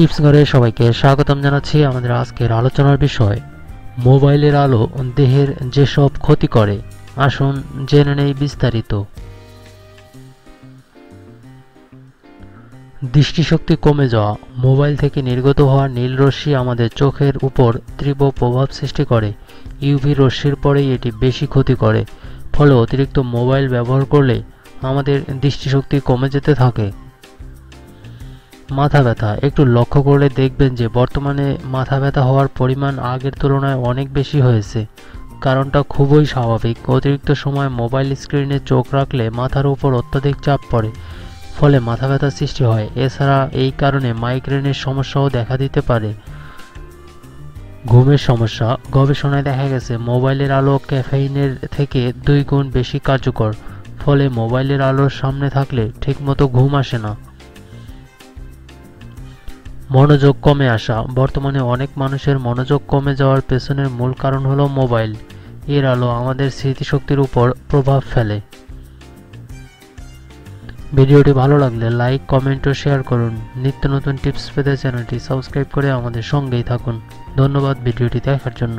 Tips ঘরে সবাইকে স্বাগতম জানাচ্ছি আমাদের আজকের আলোচনার বিষয়। মোবাইলের আলো দেহের যেসব ক্ষতি করে, আসুন জেনে নেই বিস্তারিত। দৃষ্টিশক্তি কমে যাওয়া, মোবাইল থেকে নির্গত হওয়া নীল রশ্মি আমাদের চোখের উপর তীব্র প্রভাব সৃষ্টি করে। ইউভি রশ্মির পরেই এটি বেশি ক্ষতি করে, ফলে অতিরিক্ত মোবাইল ব্যবহার করলে আমাদের দৃষ্টিশক্তি কমে যেতে থাকে। মাথা ব্যথা। একটু লক্ষ্য করলে দেখবেন যে বর্তমানে মাথা ব্যথা হওয়ার পরিমাণ আগের তুলনায় অনেক বেশি হয়েছে। কারণটা খুবই স্বাভাবিক। অতিরিক্ত সময় মোবাইল স্ক্রিনে চোখ রাখলে মাথার উপর অত্যাধিক চাপ পড়ে, ফলে মাথা ব্যথার সৃষ্টি হয়। এছাড়া এই কারণে মাইগ্রেনের সমস্যাও দেখা দিতে পারে। ঘুমের সমস্যা। গবেষণায় দেখা গেছে, মোবাইলের আলো ক্যাফেইনের থেকে দুই গুণ বেশি কার্যকর, ফলে মোবাইলের আলোর সামনে থাকলে ঠিকমতো ঘুম আসে না। মনোযোগ কমে আসা। বর্তমানে অনেক মানুষের মনোযোগ কমে যাওয়ার পেছনের মূল কারণ হলো মোবাইল। এর আলো আমাদের স্মৃতিশক্তির উপর প্রভাব ফেলে। ভিডিওটি ভালো লাগলে লাইক, কমেন্ট ও শেয়ার করুন। নিত্য নতুন টিপস পেতে চ্যানেলটি সাবস্ক্রাইব করে আমাদের সঙ্গেই থাকুন। ধন্যবাদ ভিডিওটি দেখার জন্য।